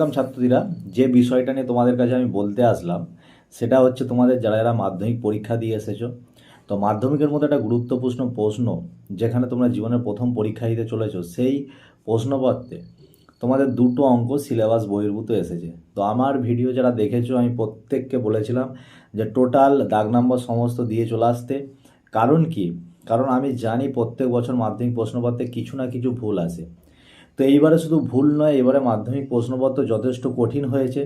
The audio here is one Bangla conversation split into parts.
ওয়েলকাম ছাত্রীরা, যে বিষয়টা নিয়ে তোমাদের কাছে আমি বলতে আসলাম, সেটা হচ্ছে তোমাদের যারা যারা মাধ্যমিক পরীক্ষা দিয়ে এসেছ, তো মাধ্যমিকের মধ্যে একটা গুরুত্বপূর্ণ প্রশ্ন, যেখানে তোমরা জীবনের প্রথম পরীক্ষা দিতে চলেছো, সেই প্রশ্নপত্রে তোমাদের দুটো অঙ্ক সিলেবাস বহির্ভূত এসেছে। তো আমার ভিডিও যারা দেখেছ, আমি প্রত্যেককে বলেছিলাম যে টোটাল দাগ নম্বর সমস্ত দিয়ে চলে আসতে। কারণ কি? কারণ আমি জানি প্রত্যেক বছর মাধ্যমিক প্রশ্নপত্রে কিছু না কিছু ভুল আসে তো এইবারে শুধু ভুল নয়, এবারে মাধ্যমিক প্রশ্নপত্র যথেষ্ট কঠিন হয়েছে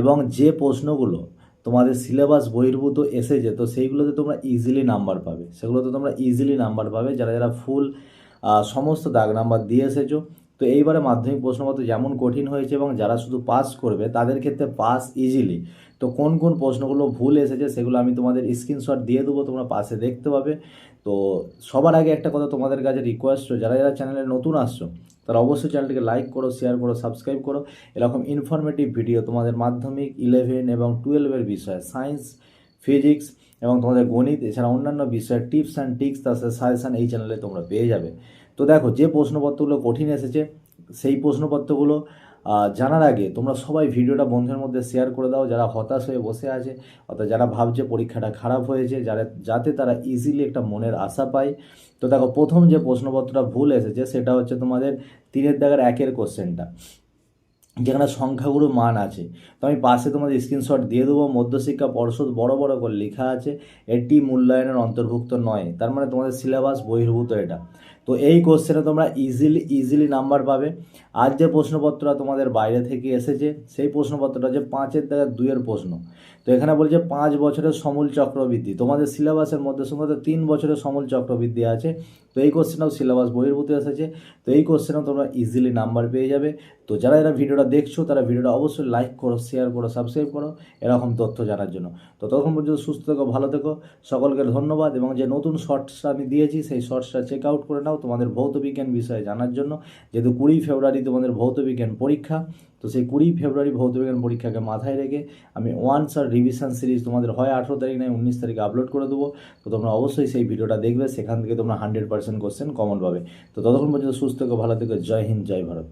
এবং যে প্রশ্নগুলো তোমাদের সিলেবাস বহির্ভূত এসেছে, তো সেইগুলোতে তোমরা ইজিলি নাম্বার পাবে। সেগুলোতে তোমরা ইজিলি নাম্বার পাবে, যারা যারা ফুল সমস্ত দাগ নাম্বার দিয়ে এসেছ। তো এইবারে মাধ্যমিক প্রশ্নপত্র যেমন কঠিন হয়েছে এবং যারা শুধু পাস করবে, তাদের ক্ষেত্রে পাস ইজিলি তো কোন কোন প্রশ্নগুলো ভুল এসেছে সেগুলো আমি তোমাদের স্ক্রিনশট দিয়ে দেবো, তোমরা পাশে দেখতে পাবে। তো সবার আগে একটা কথা তোমাদের কাছে রিকোয়েস্ট যারা যারা চ্যানেলে নতুন আসছো, তারা অবশ্যই চ্যানেলটিকে লাইক করো শেয়ার করো সাবস্ক্রাইব করো। এরকম ইনফরমেটিভ ভিডিও তোমাদের মাধ্যমিক ইলেভেন এবং টুয়েলভের বিষয়ে সায়েন্স ফিজিক্স এবং তোমাদের গণিত, এছাড়া অন্যান্য বিষয়ের টিপস অ্যান্ড টিক্স তার সাজেশান এই চ্যানেলে তোমরা পেয়ে যাবে। তো দেখো, যে প্রশ্নপত্রগুলো কঠিন এসেছে, সেই প্রশ্নপত্রগুলো জানার আগে তোমরা সবাই ভিডিওটা বন্ধুদের মধ্যে শেয়ার করে দাও, যারা হতাশ হয়ে বসে আছে, অর্থাৎ যারা ভাবছে পরীক্ষাটা খারাপ হয়েছে, যারা, যাতে তারা ইজিলি একটা মনের আশা পায়। তো দেখো, প্রথম যে প্রশ্নপত্রটা ভুল এসেছে, সেটা হচ্ছে তোমাদের তিনের দাগের একের কোশ্চেনটা। যেখানে সংখ্যাগুলো মান আছে। তো আমি পাশে তোমাদের স্ক্রিনশট দিয়ে দেবো, মধ্যশিক্ষা পর্ষদ বড় বড় করে লেখা আছে, এটি মূল্যায়নের অন্তর্ভুক্ত নয়। তার মানে তোমাদের সিলেবাস বহির্ভূত এটা। তো এই কোশ্চেনে তোমরা ইজিলি ইজিলি নাম্বার পাবে। আর যে প্রশ্নপত্রটা তোমাদের বাইরে থেকে এসেছে, সেই প্রশ্নপত্রটা যে পাঁচের দাগের দুইয়ের প্রশ্ন। তো এখানে বলছে পাঁচ বছরের সমূল চক্রবৃদ্ধি। তোমাদের সিলেবাসের মধ্যে শুধুমাত্র তিন বছরের সমূল চক্রবৃদ্ধি আছে। তো এই কোশ্চেনটাও সিলেবাস বহির্ভূত এসেছে। তো এই কোশ্চেনেও তোমরা ইজিলি নাম্বার পেয়ে যাবে। তো যারা যারা ভিডিওটা দেখছ, তারা ভিডিওটা অবশ্যই লাইক করো শেয়ার করো সাবস্ক্রাইব করো, এরকম তথ্য জানার জন্য। তো তখন পর্যন্ত সুস্থ থেকো, ভালো থেকো। সকলকে ধন্যবাদ। এবং যে নতুন শর্টসটা আমি দিয়েছি, সেই শর্টসটা চেক আউট করে নাও তোমাদের ভৌত বিজ্ঞান বিষয়ে জানার জন্য। যেহেতু কুড়ি ফেব্রুয়ারি তোমাদের ভৌতবিজ্ঞান পরীক্ষা। তো সেই কুড়ি ফেব্রুয়ারি ভৌতবিজ্ঞান পরীক্ষাকে মাথায় রেখে আমি ওয়ান আর রিভিশন সিরিজ তোমাদের হয় আঠেরো তারিখ নয়, উনিশ তারিখে আপলোড করে দেবো। তো তোমরা অবশ্যই সেই ভিডিওটা দেখবে, সেখান থেকে তোমরা হান্ড্রেড পার্সেন্ট কোশ্চেন কমন পাবে। তো ততক্ষণ পর্যন্ত সুস্থ থেকে, ভালো থেকে, জয় হিন্দ, জয় ভারত।